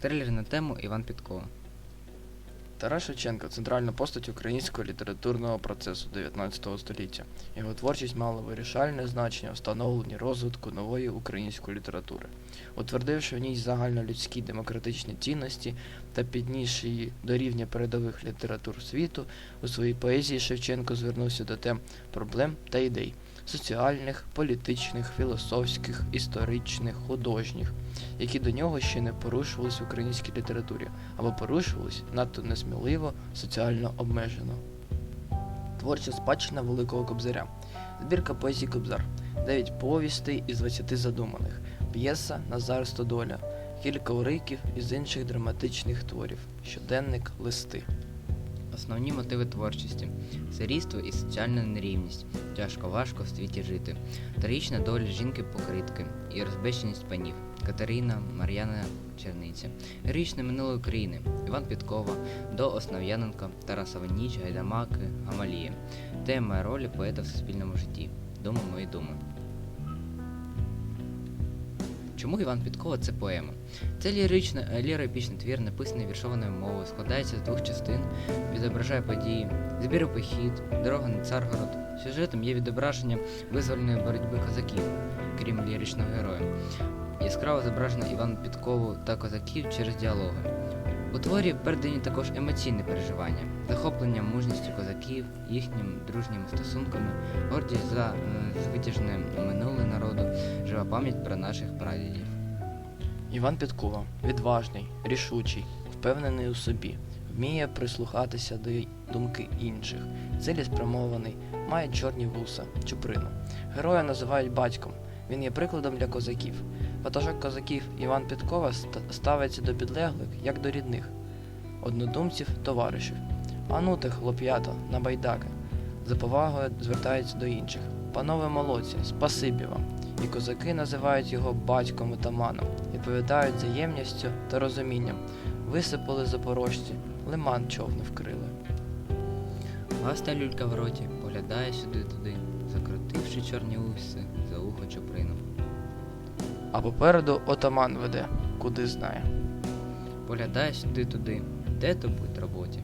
Трейлер на тему Іван Підкова. Тарас Шевченко центральна постать українського літературного процесу 19 століття. Його творчість мала вирішальне значення в становленні розвитку нової української літератури, утвердивши в ній загальнолюдські демократичні цінності та піднісши її до рівня передових літератур світу, у своїй поезії Шевченко звернувся до тем проблем та ідей соціальних, політичних, філософських, історичних, художніх, які до нього ще не порушувались в українській літературі або порушувались надто несміливо, соціально обмежено. Творча спадщина Великого Кобзаря. Збірка поезії Кобзар. Дев'ять повістей із 20 задуманих. П'єса Назар Стодоля. Кілька уриків із інших драматичних творів. Щоденник листи. Основні мотиви творчості сирійство і соціальна нерівність. Тяжко важко в світі жити. Трагічна доля жінки-покритки і розбещеність панів. Катерина Мар'яна Черниця. Героїчне минуле України. Іван Підкова, до Основ'яненка, Тарасова ніч, Гайдамаки, Гамалія. Тема ролі поета в суспільному житті. Думи мої думи. Чому Іван Підкова це поема? Це лірична, е, ліроепічний твір, написаний віршованою мовою, складається з двох частин, відображає події, збір похід, дорога на Царгород. Сюжетом є відображення визвольної боротьби козаків, крім ліричного героя. Яскраво зображено Іван Підкову та козаків через діалоги. У творі передані також емоційні переживання, захоплення мужністю козаків, їхніми дружніми стосунками, гордість за е, звитяжне минуле народу, жива пам'ять про наших прадідів. Іван Підкова відважний, рішучий, впевнений у собі, вміє прислухатися до думки інших, цілеспрямований, має чорні вуса, чуприну. Героя називають батьком. Він є прикладом для козаків. Ватажок козаків Іван Підкова ставиться до підлеглих, як до рідних, однодумців, товаришів. Анути, хлоп'ята, на байдаки. За повагою звертається до інших. Панове молодці, спасибі вам. І козаки називають його батьком отаманом, відповідають взаємністю та розумінням. Висипали запорожці, лиман човни вкрили. Гаста люлька в роті, поглядає сюди-туди, закрутивши чорні уси за ухо чуприну. А попереду отаман веде, куди знає. Поглядає сюди-туди, де то будь роботі.